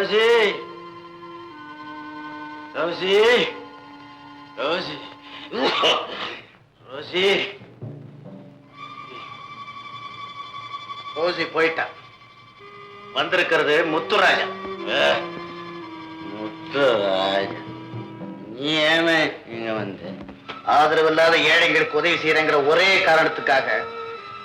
Rosie Rosie Rosie Rosie Rosie போயிட்டான் வந்திருக்கிறது முத்துராஜன் முத்துராஜன் நீ ஏமே இங்க வந்து? ஆதரவு இல்லாத ஏழைங்களுக்கு உதவி செய்யறங்கிற ஒரே காரணத்துக்காக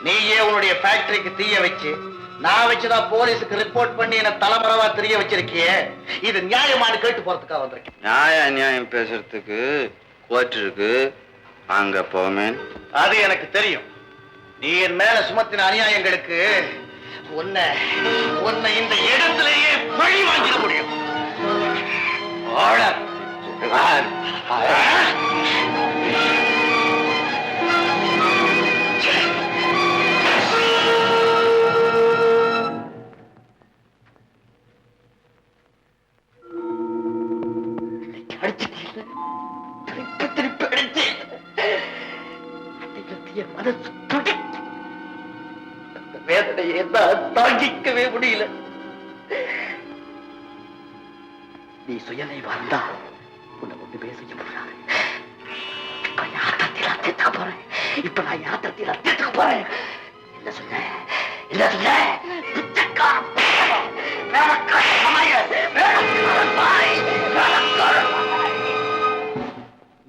நீயே உன்னுடைய ஃபேக்டரிக்கு தீய வச்சு நான் வச்சுதான் போலீஸுக்கு ரிப்போர்ட் பண்ணி என்ன தலைமறைவா தெரிய வச்சிருக்கியே. இது நியாயமானு கேட்டு போறதுக்காக வந்திருக்கேன். நியாய நியாயம் பேசுறதுக்கு கோர்ட் இருக்கு அங்க போமே. அது எனக்கு தெரியும். நீ என் மேல சுமத்தின அநியாயங்களுக்கு உன்னை உன்னை இந்த இடத்திலேயே பழி வாங்கிட முடியும். ஓட. அன்னைக்கு மனசு துடிச்சு அந்த வேதனையை நான் தாங்கிக்கவே முடியல. நீ சுயநினைவு வந்தா உன்னை ஒண்ணுமே செய்ய முடியாது. இப்ப யாத்திரத்தில் அத்தியத்துக்கு போறேன். இப்ப நான் யாத்திரத்தில் அத்தியத்துக்கு போறேன். என்ன சொன்ன? என்ன சொன்ன?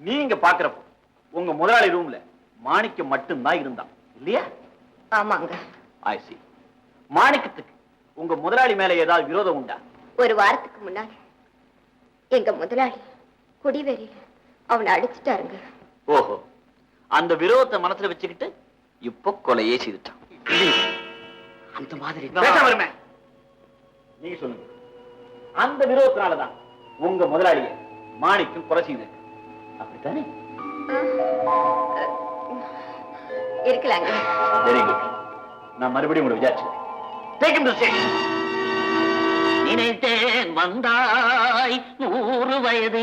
நீங்க பாக்குறப்போ உங்க முதலாளி ரூம்ல மாணிக்கம் மட்டும்தான் இருந்தான். இல்லையா? ஆமாங்க. See. மாணிக்கத்துக்கு உங்க முதலாளி மேல ஏதாவது விரோதம் உண்டா? ஒரு வாரத்துக்கு முன்னாடி எங்க முதலாளி குடிவெறியில அவனை அடிச்சிட்டாருங்க. ஓஹோ. அந்த விரோதத்தை மனசுல வச்சுக்கிட்டு இப்போ கொலையே செய்துட்டான். அந்த மாதிரி. நீங்க சொல்லுங்க. அந்த விரோதத்தினாலதான் உங்க முதலாளிய மாணிக்கம் கொலை செய்து அப்படித்தானே? இருக்கலாங்க. வெரி குட் நான் மறுபடியும் உங்களை விசாரிச்சுக்கிறேன். Him to station. நினைத்தேன் வந்தாய் நூறு வயது.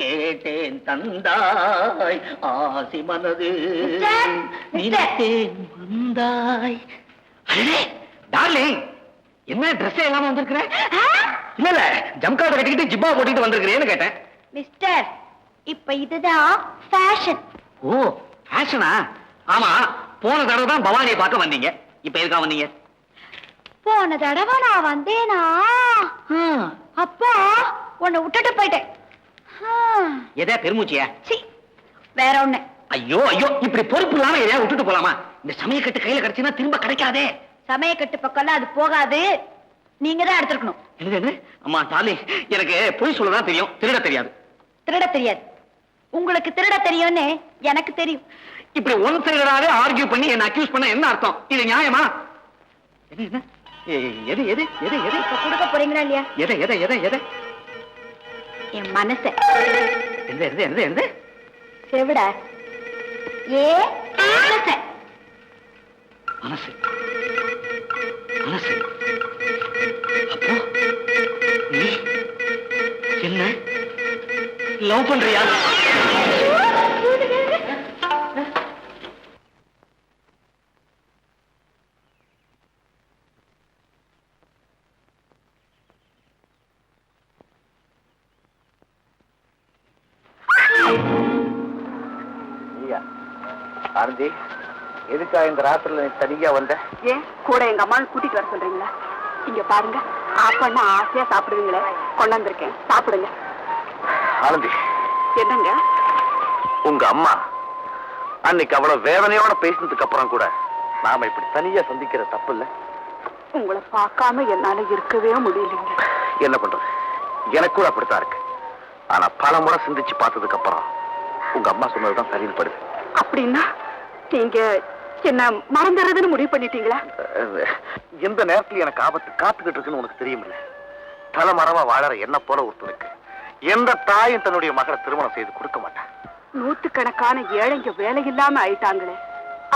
கேட்டேன் தந்தாய் ஆசி மனது. நினைத்தேன் வந்தாய். டார்லிங் என்ன ட்ரெஸ் இல்லாம வந்திருக்கிற? இல்ல இல்ல ஜம்காத கட்டிக்கிட்டு ஜிப்பா போட்டுட்டு வந்திருக்கிறேன்னு கேட்டேன். மிஸ்டர் இப்ப இதுதான் ஃபேஷன் ஓ ஃபேஷனா ஆமா போன தடவை தான் பவானியை பார்க்க வந்தீங்க. இப்ப எதுக்கா வந்தீங்க? போன தடவை நான் வந்தேனா? அப்பா உன்னை விட்டுட்டு போயிட்டேன். எதே பெருமூச்சியா? வேற ஒண்ணு. ஐயோ ஐயோ இப்படி பொறுப்பு இல்லாம எதையா விட்டுட்டு போலாமா? இந்த சமயக்கட்டு கையில கிடைச்சுன்னா திரும்ப கிடைக்காதே. சமயக்கட்டு பக்கம்லாம் அது போகாது. நீங்க தான் எடுத்துருக்கணும். அம்மா டாலி எனக்கு பொய் சொல்லதான் தெரியும். திருட தெரியாது. திருட தெரியாது. உங்களுக்கு திருட தெரியும்னு எனக்கு தெரியும். இப்படி ஒன் சைடராவே ஆர்கியூ பண்ணி என்ன அக்யூஸ் பண்ண என்ன அர்த்தம்? இது நியாயமா? என்ன எது எது எது எது? கொடுக்க போறீங்களா இல்லையா? எதை எதை எதை எதை? என் மனச. எந்த எது எது எது செவிட. ஏ மனச. மனசு. மனசு. அப்போ நீ என்ன? லவ் பண்றியா? ஆனந்தி எதுக்கா இந்த ராத்திரில நீ தனியா வந்த? ஏன்? கூட எங்க அம்மாவை கூட்டிட்டு வர சொல்றீங்களா? இங்க பாருங்க ஆப்பண்ணா ஆசையா சாப்பிடுவீங்களே. கொண்டாந்துருக்கேன் சாப்பிடுங்க. ஆனந்தி என்னங்க? உங்க அம்மா அன்னைக்கு அவ்வளவு வேதனையோட பேசினதுக்கு அப்புறம் கூட நாம இப்படி தனியா சந்திக்கிற தப்பு இல்ல. உங்களை பார்க்காம என்னால இருக்கவே முடியலைங்க. என்ன பண்றது? எனக்கு கூட அப்படித்தான் இருக்கு. ஆனா பல முறை சிந்திச்சு பார்த்ததுக்கு அப்புறம் உங்க அம்மா சொன்னதுதான் சரின்னு படுது. அப்படின்னா நீங்க என்ன மறந்துடுறதுன்னு முடிவு பண்ணிட்டீங்களா? எந்த நேரத்துல எனக்கு ஆபத்து காத்துக்கிட்டு இருக்குன்னு உனக்கு தெரியுமில்ல? தலைமரமா வாழற என்ன போல ஒருத்தனுக்கு. எந்த தாயும் தன்னுடைய மகளை திருமணம் செய்து கொடுக்க மாட்டான். நூத்துக்கணக்கான ஏழைங்க வேலை இல்லாம ஆயிட்டாங்களே.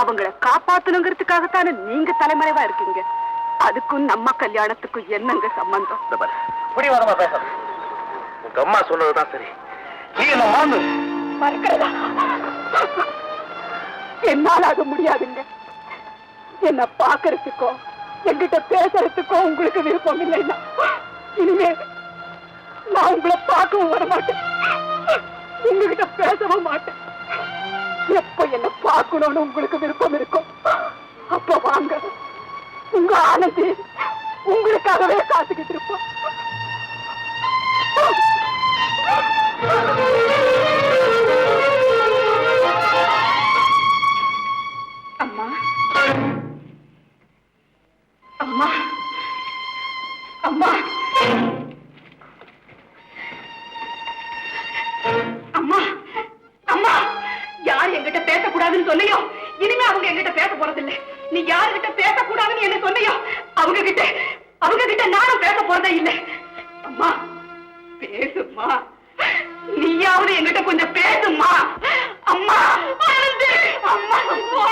அவங்கள காப்பாத்தணுங்கிறதுக்காகத்தானே நீங்க தலைமறைவா இருக்கீங்க. அதுக்கும் நம்ம கல்யாணத்துக்கும் என்னங்க சம்பந்தம்? இந்த பாரு பிடிவாதமா பேசாத. உங்க அம்மா சொன்னதுதான் சரி. நீ என்ன மாந்து என்னால முடியாதுங்க. என்ன பாக்குறதுக்கோ என்கிட்ட பேசுறதுக்கோ உங்களுக்கு விருப்பம் இல்லைன்னா இனிமே நான் உங்களை பார்க்கவும் வர மாட்டேன் உங்ககிட்ட பேசவும் மாட்டேன். எப்ப என்ன பார்க்கணும்னு உங்களுக்கு விருப்பம் இருக்கும்? அப்ப வாங்க. உங்க ஆனந்தி உங்களுக்காகவே காத்துக்கிட்டு இருப்போம் அம்மா. அம்மா. அம்மா. அம்மா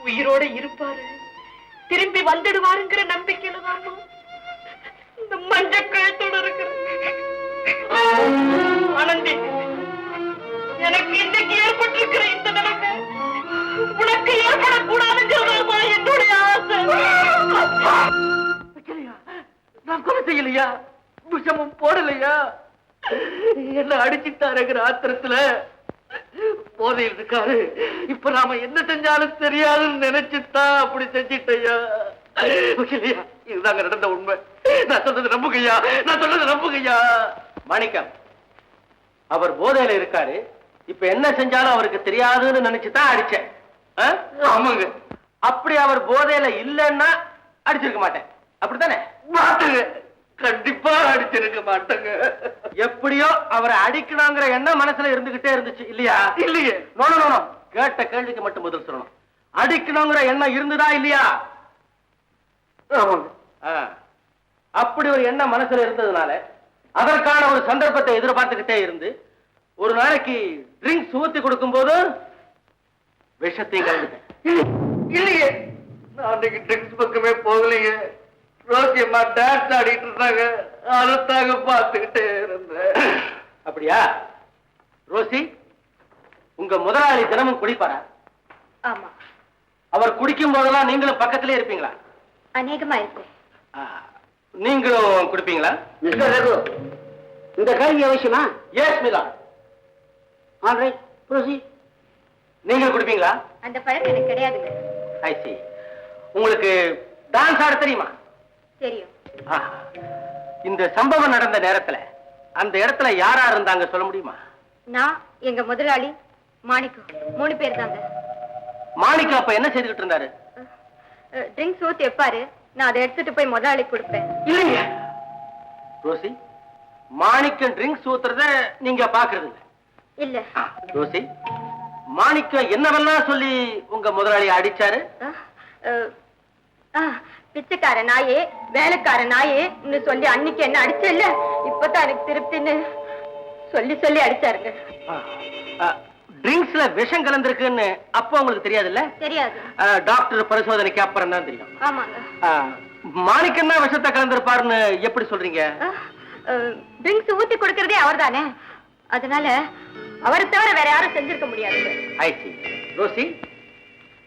உயிரோட இருப்பாரு. திரும்பி வந்துடுவாருங்கிற நம்பிக்கையில தான் இந்த மஞ்ச கழுத்தோட இருக்கிற ஆனந்தி எனக்கு இன்னைக்கு ஏற்பட்டிருக்கிற இந்த நிலைமை உனக்கு ஏற்படக்கூடாதுங்கிறதாமா என்னுடைய ஆசை. நான் கொலை செய்யலையா? விஷமும் போடலையா? என்ன அடிச்சுட்டாருங்கிற ஆத்திரத்துல போதையில் இருக்காரு இப்ப நாம என்ன செஞ்சாலும் தெரியாதுன்னு நினைச்சுதான் அப்படி செஞ்சிட்டையா? இதுதாங்க நடந்த உண்மை. நான் சொல்றது நம்புகையா நான் சொல்றது நம்புகையா மாணிக்கம் அவர் போதையில இருக்காரு. இப்ப என்ன செஞ்சாலும் அவருக்கு தெரியாதுன்னு நினைச்சுதான் அடிச்சேன்? ஆமாங்க. அப்படி அவர் போதையில இல்லைன்னா அடிச்சிருக்க மாட்டேன். அப்படித்தானே? கண்டிப்பா அடிச்சிருக்க மாட்டேங்க. எப்படியோ அவரை அடிக்கணுங்கிற எண்ணம் மனசுல இருந்துகிட்டே இருந்துச்சு இல்லையா? இல்லையே. No no, no, no. கேட்ட கேள்விக்கு மட்டும் பதில் சொல்லணும். அடிக்கணுங்கிற எண்ணம் இருந்துதா இல்லையா. அப்படி ஒரு எண்ணம் மனசுல இருந்ததுனால அதற்கான ஒரு சந்தர்ப்பத்தை எதிர்பார்த்துக்கிட்டே இருந்து ஒரு நாளைக்கு ட்ரிங்க்ஸ் ஊத்தி கொடுக்கும்போது விஷத்தையும் கலந்துட்டேன். இல்லையே. நான் அன்னைக்கு ட்ரிங்க்ஸ் பக்கமே போகலைங்க ரோசி அம்மா டான்ஸ் ஆடிட்டு இருந்தாங்க. அதைத்தாங்க பார்த்துக்கிட்டே இருந்தேன். அப்படியா? ரோசி உங்க முதலாளி தினமும் குடிப்பாரா ஆமா. அவர் குடிக்கும் போதெல்லாம் நீங்களும் பக்கத்திலே இருப்பீங்களா? அநேகமா இருக்கும். நீங்களும் குடிப்பீங்களா? மிஸ்டர் ரகு இந்த கேள்வி அவசியமா எஸ் மிலா ஆல்ரைட் ப்ரொசி நீங்கள் குடிப்பீங்களா? அந்த பழக்கம் எனக்கு கிடையாதுங்க. ஐ சி உங்களுக்கு டான்ஸ் ஆட தெரியுமா? தெரியும். இந்த சம்பவம் நடந்த நேரத்துல அந்த இடத்துல யாரா இருந்தாங்க சொல்ல முடியுமா? நான் எங்க முதலாளி மாணிக்கம். மூணு பேர் தாங்க. மாணிக்கம் அப்ப என்ன செய்துகிட்டு இருந்தாரு? ட்ரிங்க்ஸ் ஊத்தி வைப்பாரு. நான் அதை எடுத்துட்டு போய் முதலாளி கொடுப்பேன். இல்லைங்க. ரோசி மாணிக்கம் ட்ரிங்க்ஸ் ஊத்துறத நீங்க பாக்குறது இல்ல. ரோசி மாணிக்கம் என்னவெல்லாம் சொல்லி உங்க முதலாளி அடிச்சாரு? பிச்சைக்கார நாயே வேலைக்கார நாயே சொல்லி அன்னைக்கு என்ன அடிச்சல்ல இப்பதான் எனக்கு திருப்தின்னு சொல்லி சொல்லி அடிச்சாருங்க. ட்ரிங்க்ஸ்ல விஷம் கலந்திருக்குன்னு அப்போ உங்களுக்கு தெரியாதுல்ல? தெரியாது. டாக்டர் பரிசோதனைக்கு அப்புறம் தான் தெரியும். ஆமாங்க. தான் விஷத்தை கலந்திருப்பாருன்னு எப்படி சொல்றீங்க? ட்ரிங்க்ஸ் ஊத்தி கொடுக்கறதே அவர்தானே. அதனால அவரை தவிர வேற யாரும் செஞ்சிருக்க I see. ரோசி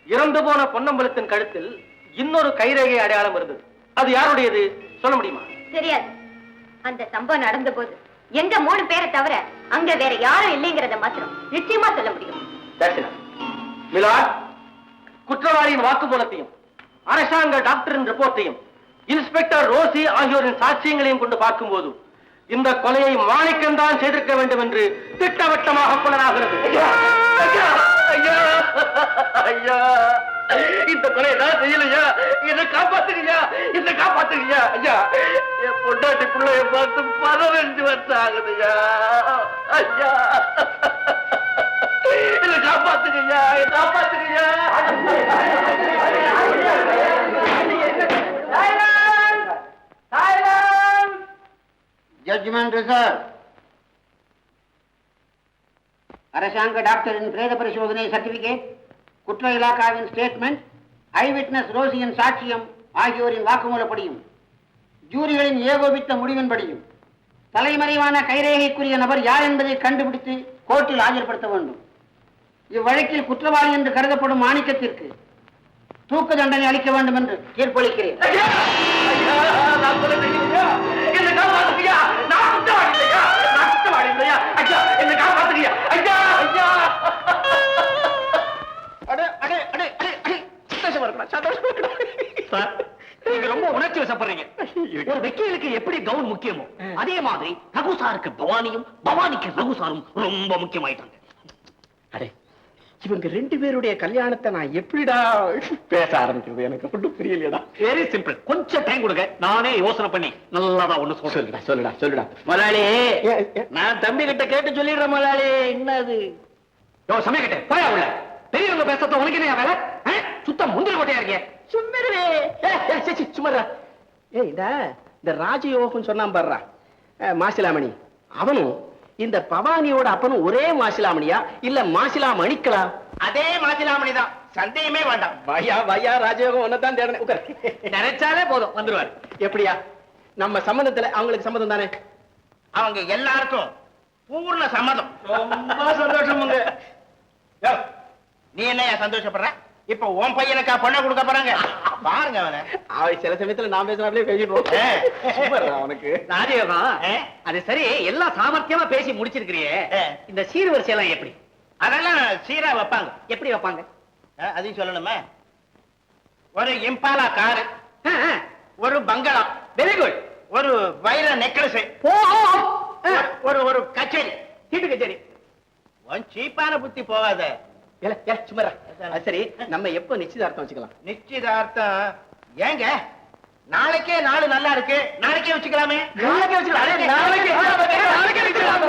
இறந்து போன பொன்னம்பலத்தின் கழுத்தில் இன்னொரு கைரேகை அடையாளம் இருந்தது. அது யாருடையது? சொல்ல முடியுமா? தெரியாது. அந்த சம்பவம் நடந்த போது எங்க மூணு பேரை தவிர அங்க வேற யாரும் இல்லைங்கிறத மாத்திரம் நிச்சயமா சொல்ல முடியும். மிலாட் குற்றவாளியின் வாக்குமூலத்தையும் அரசாங்க டாக்டரின் ரிப்போர்ட்டையும் இன்ஸ்பெக்டர் ரோசி ஆகியோரின் சாட்சியங்களையும் கொண்டு பார்க்கும்போது இந்த கொலையை மாணிக்கம் தான் செய்திருக்க வேண்டும் என்று திட்டவட்டமாக புலனாகிறது ஐயா. இந்த கொலை ஏதாவது செய்யலையா? என்ன காப்பாத்துங்கய்யா. என்ன காப்பாத்துங்கய்யா. ஐயா என் பொண்டாட்டி பிள்ளைய பார்த்து பதினஞ்சு வருஷம் ஆகுதுயா ஐயா. என்ன காப்பாத்துங்கய்யா. என்ன காப்பாத்துங்கய்யா. ஜட்ஜ்மெண்ட் ரிசர்வ் அரசாங்க டாக்டரின் பிரேத பரிசோதனை சர்டிபிகேட் குற்ற இலாக்காவின் ஸ்டேட்மெண்ட் ஐவிட்னஸ் ரோசியின் சாட்சியம் ஆகியோரின் வாக்குமூலப்படியும் ஜூரிகளின் ஏகோபித்த முடிவின்படியும் தலைமறைவான கைரேகைக்குரிய நபர் யார் என்பதை கண்டுபிடித்து கோர்ட்டில் ஆஜர்படுத்த வேண்டும். இவ்வழக்கில் குற்றவாளி என்று கருதப்படும் மாணிக்கத்திற்கு தூக்கு தண்டனை அளிக்க வேண்டும் என்று தீர்ப்பளிக்கிறேன். நான் சந்தோஷமா இருக்கணும் சந்தோஷமா இருக்கணும் சார் நீங்க ரொம்ப உணர்ச்சி வசப்படுறீங்க ஒரு வக்கீலுக்கு எப்படி கவுன் முக்கியமோ அதே மாதிரி ரகுசாருக்கு பவானியும் பவானிக்கு ரகுசாரும் ரொம்ப முக்கியமாயிட்டாங்க. அடே இவங்க ரெண்டு பேருடைய கல்யாணத்தை நான் எப்படிடா பேச ஆரம்பிக்கிறது? எனக்கு ஒன்றும் புரியலையடா. வெரி சிம்பிள் கொஞ்சம் டைம் கொடுங்க. நானே யோசனை பண்ணி நல்லதா ஒண்ணு சொல்லுடா சொல்லுடா சொல்லுடா. முதலாளி. நான் தம்பி கிட்ட கேட்டு சொல்லிடுறேன் முதலாளி என்னது? யோ சமயக்கட்டே போயா உள்ள. பெரியவங்க பேசத்த உனக்கு என்ன வேலை? சுத்தம் முந்திரி கோட்டையா இருக்கே? சும்மிருவே சும்மாரா ஏய் இந்த இந்த ராஜயோகம் சொன்னான் பாடுறா மாசிலாமணி. அவனும் இந்த பவானியோட அப்பனும் ஒரே மாசிலாமணியா? இல்ல மாசிலாமணிக்களா? அதே மாசிலாமணி தான் சந்தேகமே வேண்டாம். வயா வயா ராஜயோகம் ஒன்னதான் தேடணும். உட்கார். நினைச்சாலே போதும் வந்துருவாரு. எப்படியா? நம்ம சம்மந்தத்துல அவங்களுக்கு சம்மதம் தானே? அவங்க எல்லாருக்கும் பூர்ண சம்மதம். ரொம்ப சந்தோஷமுங்க. யோ, நீ என்னையா சந்தோஷப்படுற? இப்ப உன் பையனுக்கா பொண்ணை கொடுக்க போறாங்க. பாருங்க அவனை. அவன் சில சமயத்துல நான் பேசுறாப்லயே பேசிடுவோம். அவனுக்கு. ராஜயோகம்? அது சரி எல்லாம் சாமர்த்தியமா பேசி முடிச்சிருக்கிறியே. இந்த சீர்வரிசை எல்லாம் எப்படி? அதெல்லாம் சீரா வைப்பாங்க. எப்படி வைப்பாங்க? அஹ், அதையும் சொல்லணுமே? ஒரு இம்பாலா காரு. ஒரு பங்களா வெரி குட் ஒரு வைர நெக்லஸ். ஒரு ஒரு கச்சேரி சீட்டு கச்சேரி. உன் சீப்பான புத்தி போகாத. அது சரி நம்ம எப்போ நிச்சயதார்த்தம் வச்சுக்கலாம்? நிச்சயதார்த்தம்? ஏங்க நாளைக்கே நாள் நல்லா இருக்கு. நாளைக்கே வச்சுக்கலாமே. நாளைக்கே வச்சுக்கலாம். அடே, நாளைக்கே, நாளைக்கே, நாளைக்கே வச்சுக்கலாம்.